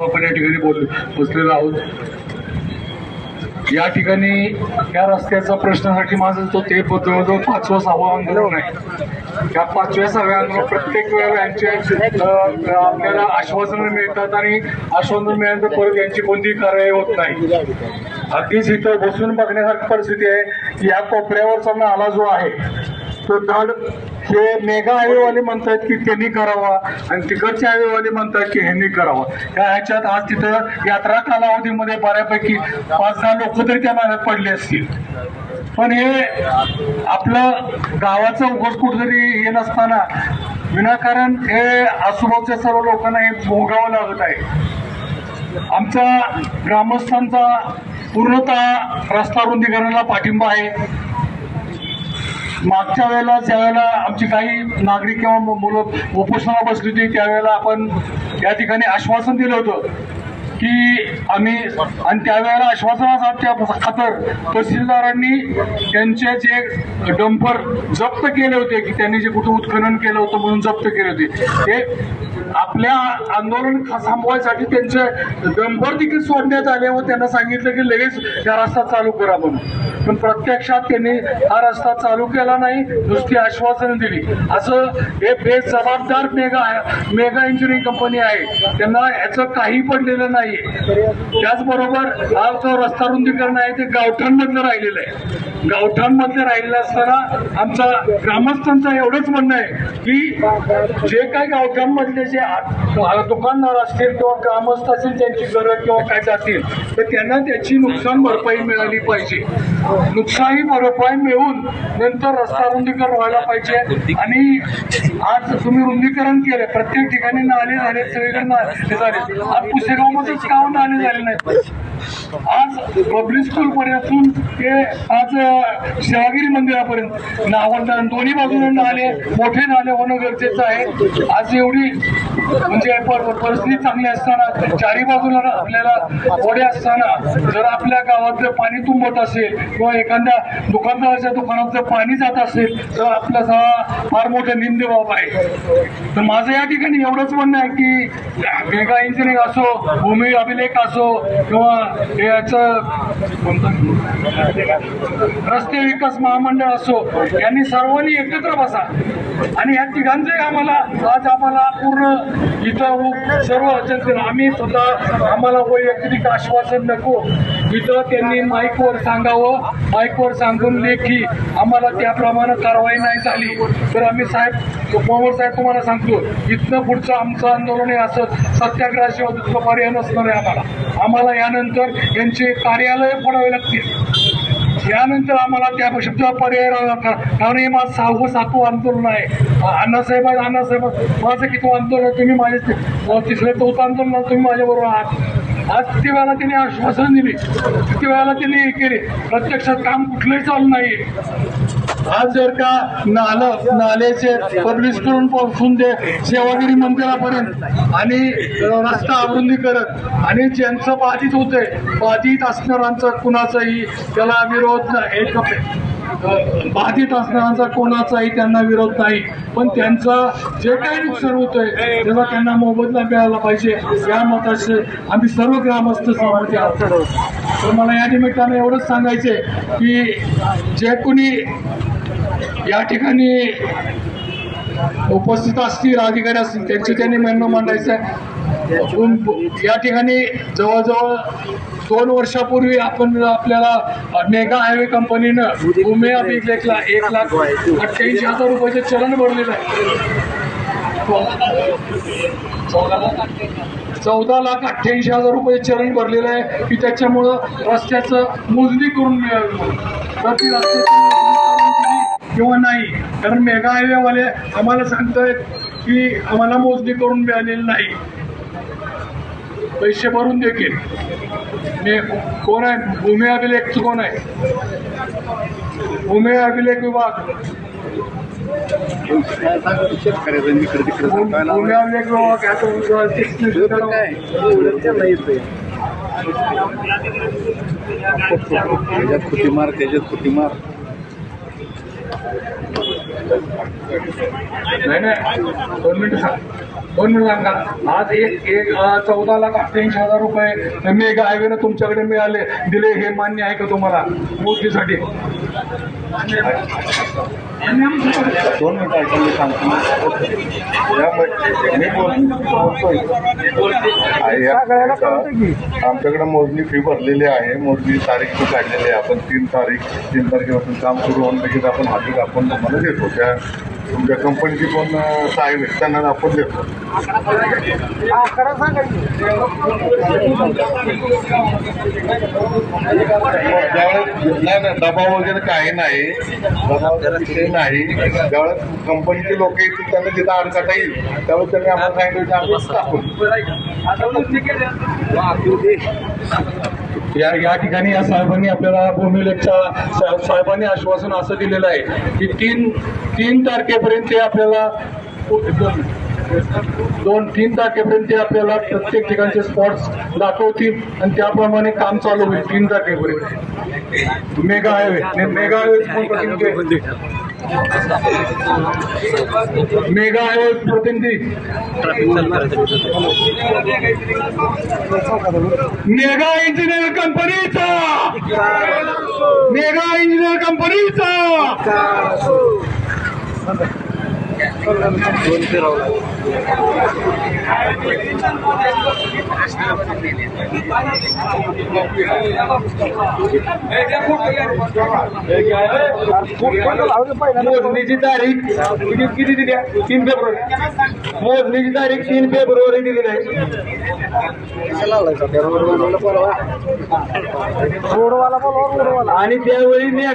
आपण या ठिकाणी बोल बसलेलो आहोत. या ठिकाणी या रस्त्याचा प्रश्नासाठी माझं तो ते जवळजवळ पाचवा सहावा आंदोलन आहे. या पाचव्या सहाव्या आंदोलन प्रत्येक वेळेला यांचे आपल्याला आश्वासनं मिळतात आणि आश्वासन मिळाल्यानंतर परत यांची कोणतीही कारवाई होत नाही. अगदीच इथं बसून बघण्यासारखी परिस्थिती आहे. की या कोपऱ्यावरचा नाला जो आहे तो धड हे मेगा हायवेवाले म्हणतात की त्यांनी करावा आणि तिकडचे हायवेवाले म्हणतात की ह्यांनी करावा. या ह्याच्यात आज तिथं यात्रा कालावधीमध्ये बऱ्यापैकी पाच सहा लोक तरी त्या मागे पडले असतील. पण हे आपलं गावाचं उघड कुठंतरी हे नसताना विनाकारण हे आजूबाजूच्या सर्व लोकांना हे भोगावं लागत आहे. आमचा ग्रामस्थांचा पूर्णतः रस्ता रुंदीकरणाला पाठिंबा आहे. मागच्या वेळेला ज्यावेळेला आमची काही नागरिक किंवा मु- मुलं उपोषणाला बसली होती त्यावेळेला आपण या ठिकाणी आश्वासन दिलं होतं. की आम्ही आणि त्यावेळेला आश्वासनाचा त्या खातर तहसीलदारांनी त्यांचे जे डंपर जप्त केले होते की त्यांनी जे कुठं उत्खनन केलं होतं म्हणून जप्त केले होते ते आपल्या आंदोलन थांबवायसाठी त्यांचे डंपर देखील सोडण्यात आले व त्यांना सांगितलं की लगेच या रस्ता चालू करा म्हणून. पण प्रत्यक्षात त्यांनी हा रस्ता चालू केला नाही नुसती आश्वासनं दिली. असं हे बेजबाबदार मेगा मेगा इंजिनिअरिंग कंपनी आहे. त्यांना याचं काही पडलेलं नाही. त्याचबरोबर हा जो रस्ता रुंदीकरण आहे ते गावठाणमधलं राहिलेलं आहे. गावठाणमधलं राहिलेलं असताना आमचा ग्रामस्थांचं एवढंच म्हणणं आहे की जे काही गावठाणमधले जे दुकानदार असतील किंवा ग्रामस्थ असतील त्यांची गरज किंवा काय जातील तर त्यांना त्याची नुकसान भरपाई मिळाली पाहिजे. नुकसानी भरपाई मिळून नंतर रस्ता रुंदीकरण व्हायला पाहिजे. आणि आज तुम्ही रुंदीकरण केलं प्रत्येक ठिकाणी नाले झाले सगळीकडे नाले झाले. आज पुसेगावमध्येच गाव हो नाले झाले नाहीत? आज पब्लिक स्कूल पर्यंत ते आज शिवागिरी मंदिरापर्यंत नावंत दोन्ही बाजूने नाले मोठे नाले होणं गरजेचं आहे. आज एवढी म्हणजे पर- परिस्थिती चांगली असताना चारी बाजूला आपल्याला ओढे असताना जर आपल्या गावात जर पाणी तुंबत असेल किंवा एखाद्या दुकानदाराच्या दुकानात जर पाणी जात असेल तर आपला सगळा फार मोठा निंद बाब आहे. तर माझं या ठिकाणी एवढंच म्हणणं आहे की मेगा इंजिनिअरिंग असो भूमी अभिलेख असो किंवा याचं रस्ते विकास महामंडळ असो यांनी सर्वांनी एकत्र बसा. आणि या तिघांचंही आम्हाला आज आम्हाला पूर्ण इथं सर्व अचल आम्ही स्वतः आम्हाला वैयक्तिक आश्वासन नको. इथं त्यांनी माईकवर सांगावं माईकवर सांगून लेखी आम्हाला त्याप्रमाणे कारवाई नाही झाली. तर आम्ही साहेब पवार साहेब तुम्हाला सांगतो इथनं पुढचं आमचं आंदोलन हे असं सत्याग्रहाशिवाय दुसरं पर्याय नसणार आहे आम्हाला. आम्हाला यानंतर यांचे कार्यालय फोडावे लागतील. यानंतर आम्हाला त्या शब्दाला पर्याय राहिला का कारण हे माझं सहावं सातवं आंदोलन आहे. अण्णासाहेब आहे अण्णासाहेब माझं किती आंदोलन आहे तुम्ही माझे तिसरे चौथं आंदोलन तुम्ही माझ्याबरोबर आहात. आज किती वेळेला त्यांनी आश्वासन दिली. किती वेळेला त्यांनी हे केले. प्रत्यक्षात काम कुठलंही चालू नाही आज जर का नालं नाल्याचे पब्लिश करून पोहोचून दे सेवागिरी मंदिरापर्यंत आणि रस्ता अरुंदीकरण आणि ज्यांचं बाधित होतंय बाधित असणाऱ्यांचा कुणाचाही त्याला विरोध नाही. एक बाधित असणाऱ्यांचा कोणाचाही त्यांना विरोध नाही. पण त्यांचा जे काही नुकसान होतंय त्याचा त्यांना मोबदला मिळाला पाहिजे. या मताचे आम्ही सर्व ग्रामस्थ सहमती तर मला या निमित्तानं एवढंच सांगायचे की जे कोणी या ठिकाणी उपस्थित असतील अधिकारी असतील त्यांचे त्यांनी म्हणणं मांडायचं आहे या ठिकाणी जवळजवळ दोन वर्षापूर्वी आपण आपल्याला मेगा हायवे कंपनीनं भूमी अभिलेखला एक लाख अठ्ठ्याऐंशी हजार रुपयाचे चलन भरलेलं आहे. चौदा लाख अठ्ठ्याऐंशी हजार रुपये चलन भरलेलं आहे. की त्याच्यामुळं रस्त्याचं मोजणी करून मिळावी तर ती रस्त्याची किंवा नाही. कारण मेगा हायवेवाले आम्हाला सांगतायत की आम्हाला मोजणी करून मिळालेली नाही. पैसे भरून देखील मे कोण आहे? भूमी अभिलेख कोण आहे? भूमी अभिलेख विभाग. शेतकऱ्याचं त्याच्यात खुटी मार त्याच्यात खुटी मार नाही नाही. दोन मिनिटं सांग दोन मिनिटं सांगा आज एक एक चौदा लाख अठ्ठ्याऐंशी हजार रुपये मेगा हायवेनं तुमच्याकडे मिळाले. दिले हे मान्य आहे का तुम्हाला? मोदीसाठी. दोन मिनिटं ऐका मी सांगतो. या- मी बोलतोय. आमच्याकडे मोजणी फी भरलेली आहे. मोजणी तारीख फी काढलेली आहे. आपण तीन तारीख तीन तारखेपासून काम सुरू होऊन लगेच आपण हाती आपण तुम्हाला देतो. त्या तुमच्या कंपनीची पण साहेब त्यांना आपण देतो. ज्यावेळेस नाही दबाव वगैरे काही नाही नाही ज्यावेळेस कंपनीचे लोक येतील त्यांना तिथं अडकाटा येईल. त्यावेळेस त्यांनी आपण सांगितलं आपण या या ठिकाणी या साहेबांनी आपल्याला भूमिलेखच्या साहेबांनी आश्वासन असं दिलेलं आहे की तीन तीन तारखे तारखेपर्यंत आपल्याला दोन तीन तारखेपर्यंत आपल्याला प्रत्येक ठिकाणचे स्पॉट्स दाखवतील आणि त्याप्रमाणे काम चालू होईल तीन तारखेपर्यंत. Mega highway mega highway mega highway प्रतिनिधी. मेगा इंजिनियर कंपनीचा मेगा इंजिनियर कंपनीचा मोजणीची तारीख किती किती दिली आहे? तीन फेब्रुवारी मोजणीची तारीख तीन फेब्रुवारी दिलेली आहे आणि त्यावेळी